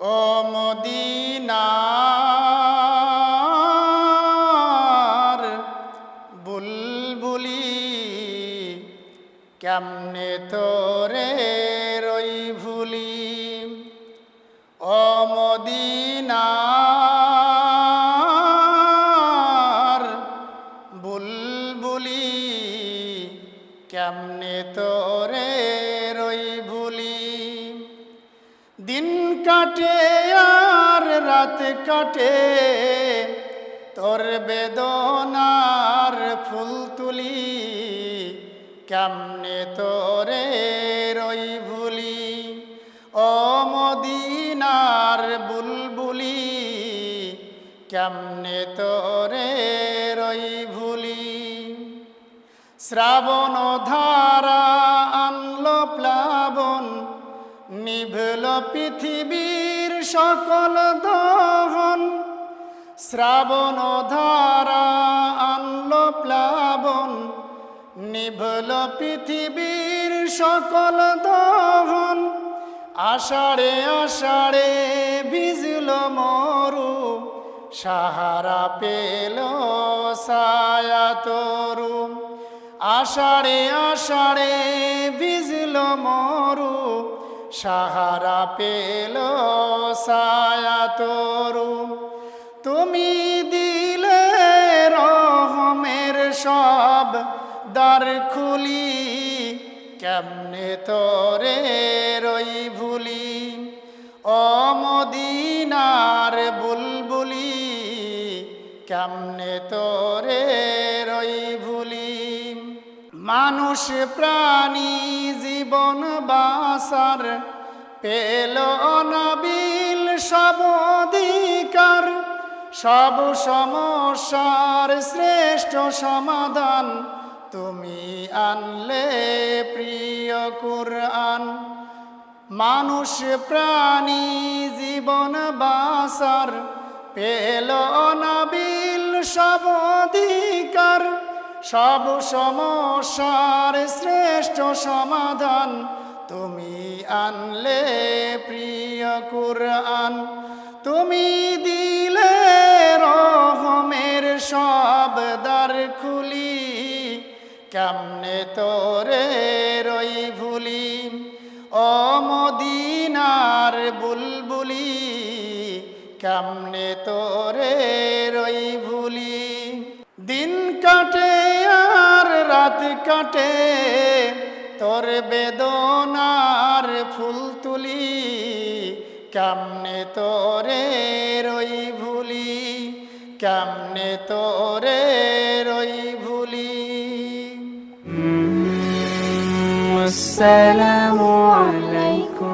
ও মদিনার বুলবুলি কেমনে তোরে রই ভুলি? ও মদিনার বুলবুলি কেমনে তোরে রই ভুলি? কাটে আর রাত কাটে। তোর বেদনার ফুল তুলি, কেমনে তোরে রই ভুলি? ও মদিনার বুলবুলি, কেমনে তোরে রই ভুলি? শ্রাবণ ধারা আনলো প্লাবন, নিভল পৃথিবীর সকল দহন, শ্রাবণ ধারা, আনলো প্লাবন, নিভল পৃথিবীর সকল দহন, আষাঢ়ে আষাঢ়ে ভিজল মরু, সাহারা পেল সায়া তরু, আষাঢ়ে আষাঢ়ে ভিজল মরু সাহারা পেল সায়া তরু। তুমি দিলে রহমের সব দ্বার খুলি, কেমনে তোরে রই ভুলি? অমদিনার বুলবুলি, কেমনে তোরে রই ভুলি? মানুষ প্রাণী জীবন বাসার পেল অনাবিল সব অধিকার, সব সমস্যার শ্রেষ্ঠ সমাধান তুমি আনলে প্রিয় কুরআন। মানুষ প্রাণী জীবন বাসার পেল অনাবিল সব সমস্যার শ্রেষ্ঠ সমাধান তুমি আনলে প্রিয় কুরআন। তুমি দিলে রহমের সব দ্বার খুলি। কেমনে তোরে রই ভুলি? অমদিনার বুলবুলি, কেমনে তোরে রই ভুলি? কাটে, তোর বেদনার ফুল তুলি, কেমনে তোরে রই ভুলি, কেমনে তোরে রই ভুলি? আসসালামু আলাইকুম।